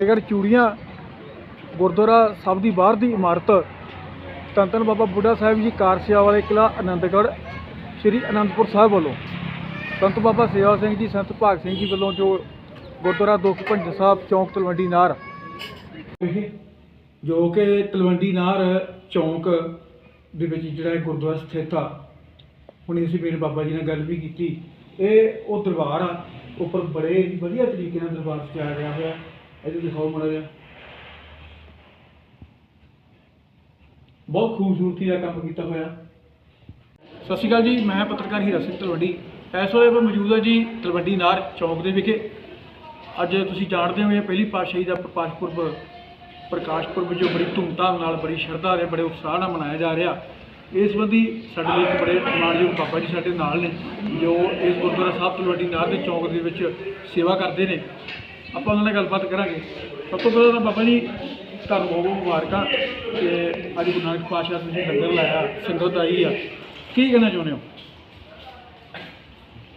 ਫਤਿਹਗੜ੍ਹ ਚੂੜੀਆਂ, ਗੁਰਦੁਆਰਾ ਸਾਹਿਬ ਦੀ ਬਾਹਰ ਦੀ ਇਮਾਰਤ, ਧੰਨ ਧੰਨ ਬਾਬਾ ਬੁੱਢਾ ਸਾਹਿਬ ਜੀ ਕਾਰ ਸੇਵਾ ਵਾਲੇ ਕਿਲਾ ਆਨੰਦਗੜ੍ਹ ਸ੍ਰੀ ਅਨੰਦਪੁਰ ਸਾਹਿਬ ਵੱਲੋਂ। ਸੰਤ ਬਾਬਾ ਸੇਵਾ ਸਿੰਘ ਜੀ, ਸੰਤ ਭਾਗ ਸਿੰਘ ਜੀ ਵੱਲੋਂ ਜੋ ਗੁਰਦੁਆਰਾ ਦੁੱਖ ਭੰਜ ਸਾਹਿਬ, ਚੌਂਕ ਤਲਵੰਡੀ ਨਾਰ। ਜੋ ਕਿ ਤਲਵੰਡੀ ਨਾਰ ਚੌਂਕ ਦੇ ਵਿੱਚ ਜਿਹੜਾ ਇਹ ਗੁਰਦੁਆਰਾ ਸਥਿਤ ਆ, ਹੁਣ ਅਸੀਂ ਮੇਰੇ ਬਾਬਾ ਜੀ ਨਾਲ ਗੱਲ ਵੀ ਕੀਤੀ। ਇਹ ਉਹ ਦਰਬਾਰ ਆ, ਉੱਪਰ ਬੜੇ ਵਧੀਆ ਤਰੀਕੇ ਨਾਲ ਦਰਬਾਰ ਸਜਾਇਆ ਗਿਆ ਹੋਇਆ। ਇਹਦੇ ਦਿਖਾਓ ਮਾੜਾ ਜਿਹਾ ਬਹੁਤ ਖੂਬਸੂਰਤੀ ਦਾ ਕੰਮ ਕੀਤਾ ਹੋਇਆ ਸਤਿ ਸ਼੍ਰੀ ਅਕਾਲ ਜੀ, ਮੈਂ ਪੱਤਰਕਾਰ ਹੀਰਾ ਸਿੰਘ ਤਲਵੰਡੀ। ਇਸ ਵੇਲੇ ਆਪਾਂ ਮੌਜੂਦ ਹਾਂ ਜੀ ਤਲਵੰਡੀ ਨਾਰ ਚੌਂਕ ਦੇ ਵਿਖੇ। ਅੱਜ ਤੁਸੀਂ ਜਾਣਦੇ ਹੋ ਇਹ ਪਹਿਲੀ ਪਾਤਸ਼ਾਹੀ ਦਾ ਪ੍ਰਕਾਸ਼ ਪੁਰਬ ਪ੍ਰਕਾਸ਼ ਪੁਰਬ ਜੋ ਬੜੀ ਧੂਮਧਾਮ ਨਾਲ, ਬੜੀ ਸ਼ਰਧਾ ਨਾਲ ਬੜੇ ਉਤਸ਼ਾਹ ਨਾਲ ਮਨਾਇਆ ਜਾ ਰਿਹਾ। ਇਸ ਸੰਬੰਧੀ ਸਾਡੇ ਲਈ ਇੱਕ ਬੜੇ ਮਾਣਯੋਗ ਬਾਬਾ ਜੀ ਸਾਡੇ ਨਾਲ ਨੇ, ਜੋ ਇਸ ਗੁਰਦੁਆਰਾ ਸਾਹਿਬ ਤਲਵੰਡੀ ਨਾਰ ਦੇ ਚੌਂਕ ਦੇ ਵਿੱਚ ਸੇਵਾ ਕਰਦੇ ਨੇ। ਆਪਾਂ ਉਹਨਾਂ ਨਾਲ ਗੱਲਬਾਤ ਕਰਾਂਗੇ। ਸਭ ਤੋਂ ਪਹਿਲਾਂ ਤਾਂ ਬਾਬਾ ਜੀ, ਤੁਹਾਨੂੰ ਬਹੁਤ ਬਹੁਤ ਮੁਬਾਰਕਾਂ ਕਿ ਅੱਜ ਗੁਰੂ ਨਾਨਕ ਪਾਤਸ਼ਾਹ ਤੁਸੀਂ ਲੰਗਰ ਲਾਇਆ, ਸੰਗਤ ਆਈ ਆ। ਕੀ ਕਹਿਣਾ ਚਾਹੁੰਦੇ ਹੋ?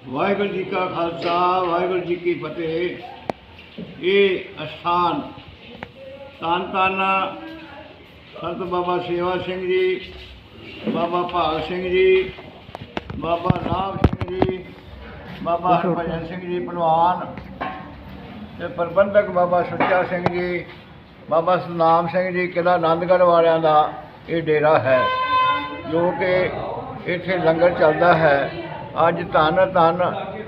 ਵਾਹਿਗੁਰੂ ਜੀ ਕਾ ਖਾਲਸਾ, ਵਾਹਿਗੁਰੂ ਜੀ ਕੀ ਫਤਿਹ। ਇਹ ਅਸਥਾਨ ਧੰਨ ਧੰਨ ਸੰਤ ਬਾਬਾ ਸੇਵਾ ਸਿੰਘ ਜੀ, ਬਾਬਾ ਭਾਗ ਸਿੰਘ ਜੀ, ਬਾਬਾ ਨਾਮ ਸਿੰਘ ਜੀ, ਬਾਬਾ ਹਰਭਜਨ ਸਿੰਘ ਜੀ ਪਹਿਲਵਾਨ ਤੇ ਪ੍ਰਬੰਧਕ ਬਾਬਾ ਸੁੱਚਾ ਸਿੰਘ ਜੀ, ਬਾਬਾ ਸੁਨਾਮ ਸਿੰਘ ਜੀ ਕਿਲਾ ਆਨੰਦਗੜ੍ਹ ਵਾਲਿਆਂ ਦਾ ਇਹ ਡੇਰਾ ਹੈ, ਜੋ ਕਿ ਇੱਥੇ ਲੰਗਰ ਚੱਲਦਾ ਹੈ। ਅੱਜ ਧੰਨ ਧੰਨ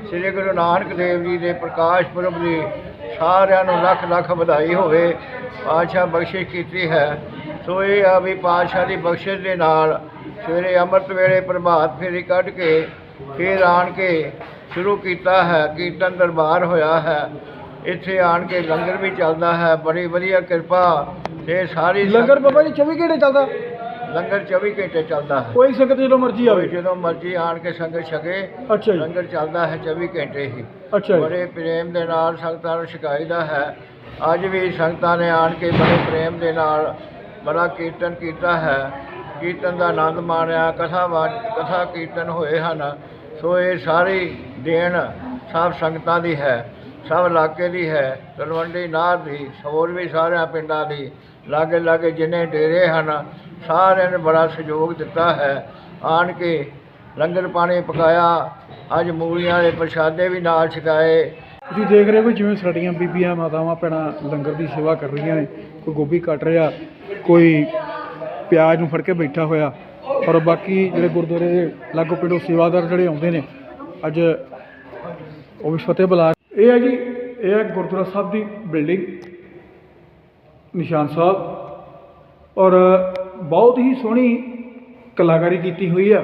ਸ੍ਰੀ ਗੁਰੂ ਨਾਨਕ ਦੇਵ ਜੀ ਦੇ ਪ੍ਰਕਾਸ਼ ਪੁਰਬ ਦੀ ਸਾਰਿਆਂ ਨੂੰ ਲੱਖ ਲੱਖ ਵਧਾਈ ਹੋਵੇ, ਪਾਤਸ਼ਾਹ ਬਖਸ਼ਿਸ਼ ਕੀਤੀ ਹੈ। ਸੋ ਇਹ ਆ ਵੀ ਪਾਤਸ਼ਾਹ ਦੀ ਬਖਸ਼ਿਸ਼ ਦੇ ਨਾਲ ਸਵੇਰੇ ਅੰਮ੍ਰਿਤ ਵੇਲੇ ਪ੍ਰਭਾਤ ਫੇਰੀ ਕੱਢ ਕੇ, ਫਿਰ ਆਣ ਕੇ ਸ਼ੁਰੂ ਕੀਤਾ ਹੈ, ਕੀਰਤਨ ਦਰਬਾਰ ਹੋਇਆ ਹੈ। ਇੱਥੇ ਆਣ ਕੇ ਲੰਗਰ ਵੀ ਚੱਲਦਾ ਹੈ ਬੜੀ ਵਧੀਆ ਕਿਰਪਾ ਤੇ ਸਾਰੀ ਲੰਗਰ ਬਾਬਾ ਜੀ 24 ਘੰਟੇ ਚੱਲਦਾ? ਲੰਗਰ 24 ਘੰਟੇ ਚੱਲਦਾ ਹੈ। ਕੋਈ ਸੰਗਤ ਜਦੋਂ ਮਰਜ਼ੀ ਆਵੇ? ਜਦੋਂ ਮਰਜ਼ੀ ਆਣ ਕੇ ਸੰਗਤ ਛਕੇ ਅੱਛਾ ਜੀ। ਲੰਗਰ ਚੱਲਦਾ ਹੈ 24 ਘੰਟੇ ਹੀ। ਅੱਛਾ ਜੀ। ਬੜੇ ਪ੍ਰੇਮ ਦੇ ਨਾਲ ਸੰਗਤਾਂ ਨੂੰ ਛਕਾਈਦਾ ਹੈ। ਅੱਜ ਵੀ ਸੰਗਤਾਂ ਨੇ ਆਣ ਕੇ ਬੜੇ ਪ੍ਰੇਮ ਦੇ ਨਾਲ ਬੜਾ ਕੀਰਤਨ ਕੀਤਾ ਹੈ। ਕੀਰਤਨ ਦਾ ਆਨੰਦ ਮਾਣਿਆ ਕਥਾ ਕਥਾ ਕੀਰਤਨ ਹੋਏ ਹਨ। ਸੋ ਇਹ ਸਾਰੀ ਦੇਣ ਸਭ ਸੰਗਤਾਂ ਦੀ ਹੈ। ਸਭ ਇਲਾਕੇ ਦੀ ਹੈ, ਤਲਵੰਡੀ ਨਾਰ ਦੀ ਹੋਰ ਵੀ ਸਾਰਿਆਂ ਪਿੰਡਾਂ ਦੀ, ਲਾਗੇ ਲਾਗੇ ਜਿੰਨੇ ਡੇਰੇ ਹਨ, ਸਾਰਿਆਂ ਨੇ ਬੜਾ ਸਹਿਯੋਗ ਦਿੱਤਾ ਹੈ। ਆਣ ਕੇ ਲੰਗਰ ਪਾਣੀ ਪਕਾਇਆ, ਅੱਜ ਮੂਲੀਆਂ ਦੇ ਪ੍ਰਸ਼ਾਦੇ ਵੀ ਨਾਲ ਛਕਾਏ। ਤੁਸੀਂ ਦੇਖ ਰਹੇ ਹੋ ਜਿਵੇਂ ਸਾਡੀਆਂ ਬੀਬੀਆਂ, ਮਾਤਾਵਾਂ, ਭੈਣਾਂ ਲੰਗਰ ਦੀ ਸੇਵਾ ਕਰ ਰਹੀਆਂ ਨੇ। ਕੋਈ ਗੋਭੀ ਕੱਟ ਰਿਹਾ, ਕੋਈ ਪਿਆਜ਼ ਨੂੰ ਫੜ ਕੇ ਬੈਠਾ ਹੋਇਆ, ਔਰ ਬਾਕੀ ਜਿਹੜੇ ਗੁਰਦੁਆਰੇ ਦੇ ਲਾਗੋ ਪਿੰਡੋਂ ਸੇਵਾਦਾਰ ਜਿਹੜੇ ਆਉਂਦੇ ਨੇ, ਅੱਜ ਉਹ ਵੀ ਫਤਿਹ ਬੁਲਾ ਇਹ ਹੈ ਜੀ, ਇਹ ਹੈ ਗੁਰਦੁਆਰਾ ਸਾਹਿਬ ਦੀ ਬਿਲਡਿੰਗ ਨਿਸ਼ਾਨ ਸਾਹਿਬ। ਔਰ ਬਹੁਤ ਹੀ ਸੋਹਣੀ ਕਲਾਕਾਰੀ ਕੀਤੀ ਹੋਈ ਆ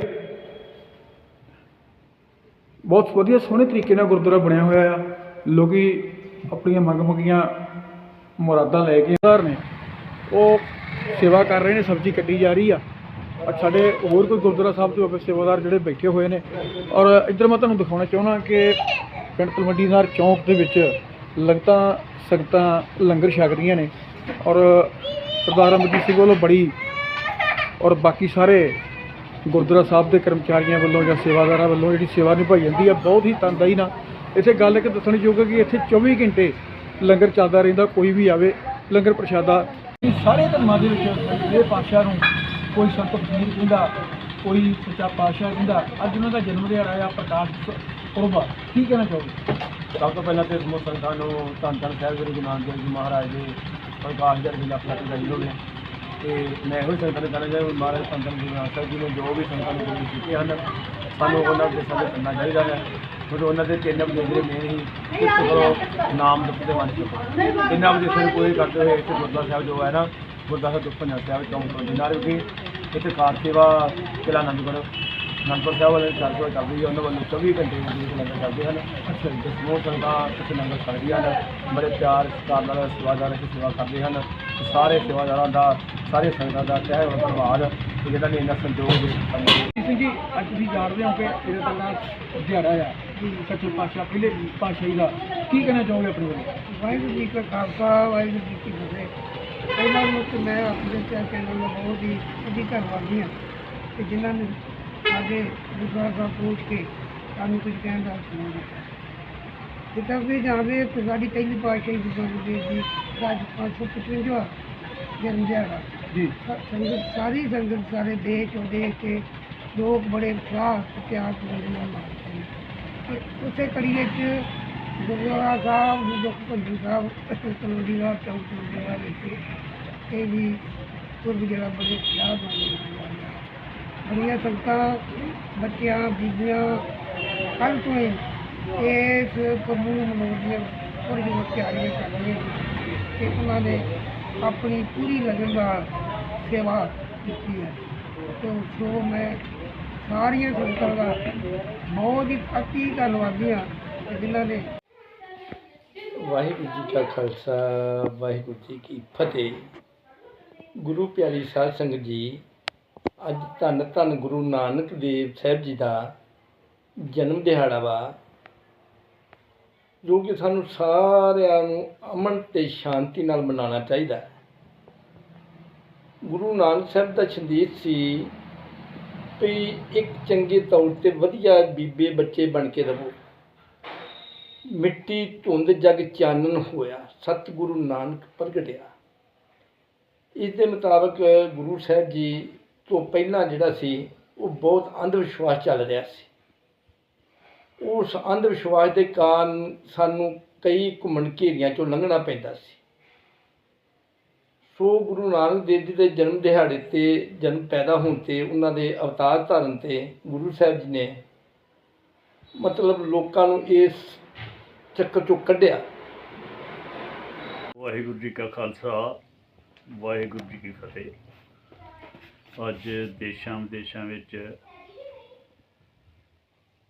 ਬਹੁਤ ਵਧੀਆ ਸੋਹਣੇ ਤਰੀਕੇ ਨਾਲ ਗੁਰਦੁਆਰਾ ਬਣਿਆ ਹੋਇਆ ਆ। ਲੋਕੀ ਆਪਣੀਆਂ ਮੰਗ ਮੰਗੀਆਂ ਮੁਰਾਦਾਂ ਲੈ ਕੇ ਘਰ ਨੇ। ਉਹ ਸੇਵਾ ਕਰ ਰਹੇ ਨੇ, ਸਬਜ਼ੀ ਕੱਢੀ ਜਾ ਰਹੀ ਆ। ਔਰ ਸਾਡੇ ਹੋਰ ਕੋਈ ਗੁਰਦੁਆਰਾ ਸਾਹਿਬ ਦੇ ਆਪਣੇ ਸੇਵਾਦਾਰ ਜਿਹੜੇ ਬੈਠੇ ਹੋਏ ਨੇ। ਔਰ ਇੱਧਰ ਮੈਂ ਤੁਹਾਨੂੰ ਦਿਖਾਉਣਾ ਚਾਹੁੰਦਾ ਕਿ ਪਿੰਡ ਤਲਵੰਡੀ ਨਾਰ ਚੌਂਕ ਦੇ ਵਿੱਚ ਲੰਗਤਾਂ, ਸੰਗਤਾਂ ਲੰਗਰ ਛਕ ਰਹੀਆਂ ਨੇ ਔਰ ਸਰਦਾਰ ਅਮਰਜੀਤ ਸਿੰਘ ਵੱਲੋਂ ਬੜੀ ਔਰ ਬਾਕੀ ਸਾਰੇ ਗੁਰਦੁਆਰਾ ਸਾਹਿਬ ਦੇ ਕਰਮਚਾਰੀਆਂ ਵੱਲੋਂ ਜਾਂ ਸੇਵਾਦਾਰਾਂ ਵੱਲੋਂ ਜਿਹੜੀ ਸੇਵਾ ਨਿਭਾਈ ਜਾਂਦੀ ਹੈ ਬਹੁਤ ਹੀ ਤਨਦਾਈ ਨਾਲ। ਇੱਥੇ ਗੱਲ ਇੱਕ ਦੱਸਣਯੋਗ ਹੈ ਕਿ ਇੱਥੇ 24 ਘੰਟੇ ਲੰਗਰ ਚੱਲਦਾ ਰਹਿੰਦਾ, ਕੋਈ ਵੀ ਆਵੇ, ਲੰਗਰ ਪ੍ਰਸ਼ਾਦਾ। ਸਾਰੇ ਧਰਮਾਂ ਦੇ ਵਿੱਚ ਇਹ ਪਾਤਸ਼ਾਹ ਨੂੰ ਕੋਈ ਸੰਤ ਫਕੀਰ ਕਹਿੰਦਾ ਕੋਈ ਸੱਚਾ ਪਾਤਸ਼ਾਹ ਕਹਿੰਦਾ ਅੱਜ ਉਹਨਾਂ ਦਾ ਜਨਮ ਦਿਹਾੜਾ ਆ, ਪ੍ਰਕਾਸ਼ ਪੁਰਬ ਆ। ਕੀ ਕਹਿਣਾ ਚਾਹੋਗੇ? ਸਭ ਤੋਂ ਪਹਿਲਾਂ ਤੇ ਸਮੂਹ ਸੰਗਤਾਂ ਨੂੰ ਧੰਨ ਧੰਨ ਸਾਹਿਬ ਗੁਰੂ ਨਾਨਕ ਦੇਵ ਜੀ ਮਹਾਰਾਜ ਦੇ ਪ੍ਰਕਾਸ਼ ਦਿਹਾੜੇ ਦੀ ਲੱਖ ਲੱਖ ਵਧਾਈ ਹੋਵੇ ਤੇ ਮੈਂ ਇਹੋ ਹੀ ਸੰਗਤਾਂ ਨੂੰ ਕਹਿਣਾ ਚਾਹੁੰਦਾ ਮਹਾਰਾਜ ਧੰਨ ਧੰਨ ਗੁਰੂ ਨਾਨਕ ਸਾਹਿਬ ਜੀ ਨੇ ਜੋ ਵੀ ਸੰਗਤਾਂ ਨੂੰ ਗੁਰੂ ਕੀਤੇ ਹਨ, ਸਾਨੂੰ ਉਹਨਾਂ ਦੇ ਸੰਗ ਕਰਨਾ ਚਾਹੀਦਾ ਹੈ। ਕਿਉਂਕਿ ਉਹਨਾਂ ਦੇ ਤਿੰਨ ਵਜੇ ਜਿਹੜੇ ਮੇਨ ਹੀ ਇੱਕ ਕਰੋ ਨਾਮ ਜਪਦੇ ਵੰਡ ਕੇ ਤਿੰਨਾਂ ਵਜੇ ਨੂੰ ਕੋਈ ਕਰਦੇ ਹੋਏ ਇੱਥੇ ਗੁਰਦੁਆਰਾ ਸਾਹਿਬ ਜੋ ਹੈ ਨਾ, ਗੁਰਦੁਆਰਾ ਸਾਹਿਬ ਤੋਂ ਪੰਜਾਬ ਸਾਹਿਬ ਚੌਂਕ ਤੋਂ ਜਿਨਾਰ ਵਿਖੇ ਇੱਥੇ ਕਾਰ ਸੇਵਾ ਕਿਲਾ ਆਨੰਦਗੜ੍ਹ ਅਨੰਦਪੁਰ ਸਾਹਿਬ ਵਾਲੇ ਚਾਰਜੋ ਚੱਲਦੀ ਹੈ ਉਹਨਾਂ ਵੱਲੋਂ 24 ਘੰਟੇ ਦੀ ਲੰਗਰ ਚੱਲਦੇ ਹਨ। ਅੱਛਾ ਜੀ। ਸਮੂਹ ਸੰਗਤਾਂ ਇੱਥੇ ਲੰਗਰ ਛਕਦੀਆਂ ਹਨ ਬੜੇ ਪਿਆਰ ਸਤਿਕਾਰ ਨਾਲ ਸੇਵਾਦਾਰ ਇੱਥੇ ਸੇਵਾ ਕਰਦੇ ਹਨ। ਤੇ ਸਾਰੇ ਸੇਵਾਦਾਰਾਂ ਦਾ ਸਾਰੇ ਸੰਗਤਾਂ ਦਾ ਤਹਿ ਹੋਇਆ ਧੰਨਵਾਦ ਕਿ ਜਿਹਨਾਂ ਨੇ ਇੰਨਾ ਸੰਯੋਗ ਦੇ ਸਾਨੂੰ ਸਿੰਘ ਜੀ ਅੱਜ ਤੁਸੀਂ ਜਾਣਦੇ ਹੋ ਕਿ ਇਹਦਾ ਤਾਂ ਦਿਹਾੜਾ ਆ। ਸੱਚੇ ਪਾਤਸ਼ਾਹ ਪਹਿਲੇ ਪਾਤਸ਼ਾਹੀ ਦਾ। ਕੀ ਕਹਿਣਾ ਚਾਹੋਗੇ ਆਪਣੇ ਵੱਲੋਂ? ਵਾਹਿਗੁਰੂ ਜੀ ਕਾ ਖਾਲਸਾ ਵਾਹਿਗੁਰੂ ਜੀ ਕੀ ਫਤਿਹ। ਪਹਿਲਾਂ ਮੁੱਖ ਮੈਂ ਆਪਣੇ ਚੈਨਲ ਨੂੰ ਬਹੁਤ ਹੀ ਅਧਿ ਧੰਨਵਾਦੀ ਹਾਂ ਕਿ ਜਿਨ੍ਹਾਂ ਨੇ ਸਾਡੇ ਗੁਰਦੁਆਰਾ ਸਾਹਿਬ ਪਹੁੰਚ ਕੇ ਸਾਨੂੰ ਕੁਝ ਕਹਿਣ ਦਾ ਦਿੱਤਾ। ਜਿੱਦਾਂ ਵੀ ਜਾਣਦੇ ਕਿ ਸਾਡੀ ਪਹਿਲੀ ਪਾਤਸ਼ਾਹੀ ਗੁਰੂ ਗੋਬਿੰਦ ਸਿੰਘ ਜੀ ਦਾ ਅੱਜ 555 ਜਨਮ ਦਿਹਾੜਾ। ਜੀ। ਸੰਗਤ ਸਾਰੀ ਸੰਗਤ ਸਾਰੇ ਦੇਸ਼ ਵਿਦੇਸ਼ ਕੇ ਲੋਕ ਬੜੇ ਉਤਸ਼ਾਹ ਤੇ ਪਿਆਰ ਨਾਲ ਮਨਾਉਂਦੇ ਨੇ। ਤੇ ਉਸੇ ਕੜੀ ਵਿੱਚ ਗੁਰਦੁਆਰਾ ਸਾਹਿਬ ਦੁੱਖ ਭੰਡੂ ਸਾਹਿਬ ਤਲਵੰਡੀ ਸਾਹਿਬ ਚੌਂਕ ਗੁਰਦੁਆਰਾ ਵਿੱਚ ਇਹ ਵੀ ਪੁਰਬ ਜਿਹੜਾ ਬੜੇ ਉਤਸ਼ਾਹ ਨਾਲ ਬੜੀਆਂ ਸੰਗਤਾਂ, ਬੱਚਿਆਂ, ਬੀਬੀਆਂ ਕੱਲ੍ਹ ਤੋਂ ਹੀ ਇਸ ਪੁਰਬ ਨੂੰ ਮਨਾਉਂਦੀਆਂ ਔਰ ਜੋ ਤਿਆਰੀਆਂ ਕਰ ਰਹੀਆਂ ਤੇ ਉਹਨਾਂ ਨੇ ਆਪਣੀ ਪੂਰੀ ਲਗਨ ਨਾਲ ਸੇਵਾ ਕੀਤੀ ਹੈ। ਤੇ ਸੋ ਮੈਂ ਸਾਰੀਆਂ ਸੰਗਤਾਂ ਦਾ ਬਹੁਤ ਹੀ ਅਤੀ ਧੰਨਵਾਦੀ ਹਾਂ ਜਿਨ੍ਹਾਂ ਨੇ ਵਾਹਿਗੁਰੂ ਜੀ ਕਾ ਖਾਲਸਾ, ਵਾਹਿਗੁਰੂ ਜੀ ਕੀ ਫਤਿਹ। ਗੁਰੂ ਪਿਆਰੀ ਸਾਧ ਸੰਗਤ ਜੀ ਅੱਜ ਧੰਨ ਧੰਨ ਗੁਰੂ ਨਾਨਕ ਦੇਵ ਸਾਹਿਬ ਜੀ ਦਾ ਜਨਮ ਦਿਹਾੜਾ ਵਾ, ਜੋ ਕਿ ਸਾਨੂੰ ਸਾਰਿਆਂ ਨੂੰ ਅਮਨ ਤੇ ਸ਼ਾਂਤੀ ਨਾਲ ਮਨਾਉਣਾ ਚਾਹੀਦਾ। ਗੁਰੂ ਨਾਨਕ ਸਾਹਿਬ ਦਾ ਸੰਦੇਸ਼ ਸੀ ਵੀ ਇੱਕ ਚੰਗੇ ਤੌਰ ਤੇ ਵਧੀਆ ਬੀਬੇ ਬੱਚੇ ਬਣ ਕੇ ਰਹੋ। ਮਿੱਟੀ ਧੁੰਦ ਜਗ ਚਾਨਣ ਹੋਇਆ, ਸਤਿਗੁਰੂ ਨਾਨਕ ਪ੍ਰਗਟਿਆ। ਇਸ ਦੇ ਮੁਤਾਬਕ ਗੁਰੂ ਸਾਹਿਬ ਜੀ ਤੋਂ ਪਹਿਲਾਂ ਜਿਹੜਾ ਸੀ, ਉਹ ਬਹੁਤ ਅੰਧ ਵਿਸ਼ਵਾਸ ਚੱਲ ਰਿਹਾ ਸੀ। ਉਸ ਅੰਧ ਵਿਸ਼ਵਾਸ ਦੇ ਕਾਰਨ ਸਾਨੂੰ ਕਈ ਘੁੰਮਣ ਘੇਰੀਆਂ ਚੋਂ ਲੰਘਣਾ ਪੈਂਦਾ ਸੀ। ਸੋ ਗੁਰੂ ਨਾਨਕ ਦੇਵ ਜੀ ਦੇ ਜਨਮ ਦਿਹਾੜੇ ਤੇ ਜਨਮ ਪੈਦਾ ਹੋਣ ਤੇ ਉਹਨਾਂ ਦੇ ਅਵਤਾਰ ਧਾਰਨ ਤੇ ਗੁਰੂ ਸਾਹਿਬ ਜੀ ਨੇ ਮਤਲਬ ਲੋਕਾਂ ਨੂੰ ਇਸ ਚੱਕਰ ਚੋਂ ਕੱਢਿਆ। ਵਾਹਿਗੁਰੂ ਜੀ ਕਾ ਖਾਲਸਾ, ਵਾਹਿਗੁਰੂ ਜੀ ਕੀ ਫਤਿਹ। ਅੱਜ ਦੇਸ਼ਾਂ ਵਿਦੇਸ਼ਾਂ ਵਿੱਚ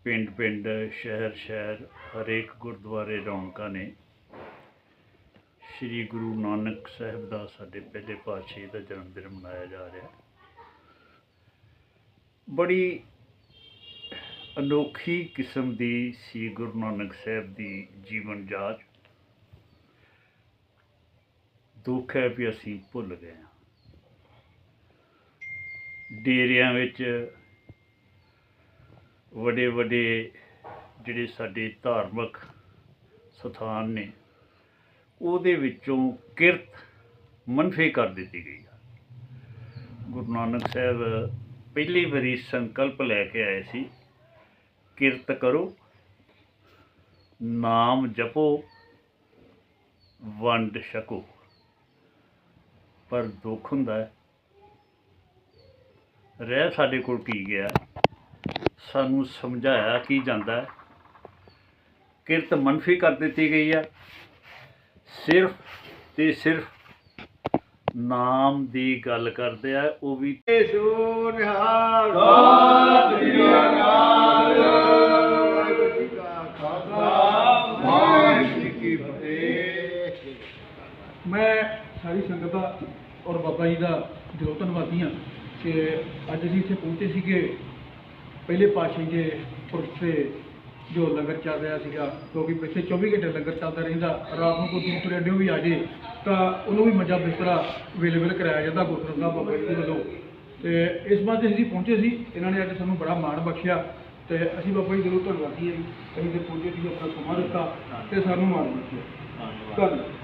ਪਿੰਡ ਪਿੰਡ, ਸ਼ਹਿਰ ਸ਼ਹਿਰ, ਹਰੇਕ ਗੁਰਦੁਆਰੇ ਰੌਣਕਾਂ ਨੇ। ਸ੍ਰੀ ਗੁਰੂ ਨਾਨਕ ਸਾਹਿਬ ਦਾ ਸਾਡੇ ਪਹਿਲੇ ਪਾਤਸ਼ਾਹ ਦਾ ਜਨਮ ਦਿਨ ਮਨਾਇਆ ਜਾ ਰਿਹਾ ਬੜੀ ਅਨੋਖੀ ਕਿਸਮ ਦੀ ਸ੍ਰੀ ਗੁਰੂ ਨਾਨਕ ਸਾਹਿਬ ਦੀ ਜੀਵਨ ਜਾਚ। ਦੁੱਖ ਹੈ ਵੀ ਅਸੀਂ ਭੁੱਲ ਗਏ ਹਾਂ। ਡੇਰਿਆਂ ਵਿੱਚ ਵੱਡੇ ਵੱਡੇ ਜਿਹੜੇ ਸਾਡੇ ਧਾਰਮਿਕ ਸਥਾਨ ਨੇ, ਉਹਦੇ ਵਿੱਚੋਂ ਕਿਰਤ ਮਨਫੀ ਕਰ ਦਿੱਤੀ ਗਈ ਹੈ ਗੁਰੂ ਨਾਨਕ ਸਾਹਿਬ ਪਹਿਲੀ ਵਾਰੀ ਸੰਕਲਪ ਲੈ ਕੇ ਆਏ ਸੀ, ਕਿਰਤ ਕਰੋ, ਨਾਮ ਜਪੋ, ਵੰਡ ਛਕੋ। ਪਰ ਦੁੱਖ ਹੁੰਦਾ ਹੈ ਰਹਿ ਸਾਡੇ ਕੋਲ ਕੀ ਗਿਆ? ਸਾਨੂੰ ਸਮਝਾਇਆ ਕੀ ਜਾਂਦਾ ਹੈ? ਕਿਰਤ ਮਨਫੀ ਕਰ ਦਿੱਤੀ ਗਈ ਹੈ। ਸਿਰਫ ਤੇ ਸਿਰਫ ਨਾਮ ਦੀ ਗੱਲ ਕਰਦੇ ਆ ਉਹ ਵੀ ਕੀ ਫਤਿਹ ਮੈਂ ਸਾਰੀ ਸੰਗਤ ਦਾ ਔਰ ਬਾਬਾ ਜੀ ਦਾ ਦਿਲੋਂ ਧੰਨਵਾਦੀ ਹਾਂ। ਕਿ ਅੱਜ ਅਸੀਂ ਇੱਥੇ ਪਹੁੰਚੇ ਸੀਗੇ, ਪਹਿਲੇ ਪਾਤਸ਼ਾਹ ਜੀ ਦੇ ਪੁਰਖ ਤੇ ਜੋ ਲੰਗਰ ਚੱਲ ਰਿਹਾ ਸੀਗਾ, ਕਿਉਂਕਿ ਪਿੱਛੇ 24 ਘੰਟੇ ਲੰਗਰ ਚੱਲਦਾ ਰਹਿੰਦਾ, ਰਾਤ ਨੂੰ ਕੋਈ ਦੂਰ ਤੁਰਿਆਡਿਓ ਵੀ ਆ ਜੇ, ਤਾਂ ਉਹਨੂੰ ਵੀ ਮੰਜਾ ਬਿਸਤਰਾ ਅਵੇਲੇਬਲ ਕਰਾਇਆ ਜਾਂਦਾ ਗੁਰਦੁਆਰਾ ਸਾਹਿਬ ਬਾਬਾ ਜੀ ਦੇ ਵੱਲੋਂ। ਤੇ ਇਸ ਵਾਸਤੇ ਅਸੀਂ ਪਹੁੰਚੇ ਸੀ, ਇਹਨਾਂ ਨੇ ਅੱਜ ਸਾਨੂੰ ਬੜਾ ਮਾਣ ਬਖਸ਼ਿਆ, ਤੇ ਅਸੀਂ ਬਾਬਾ ਜੀ ਦਿਲੋਂ ਧੰਨਵਾਦੀ ਹਾਂ ਅਸੀਂ ਤੇ ਪਹੁੰਚੇ ਸੀ, ਆਪਣਾ ਸਮਾਂ ਦਿੱਤਾ, ਤੇ ਸਾਨੂੰ ਮਾਣ ਬਖਸ਼ਿਆ। ਧੰਨਵਾਦ।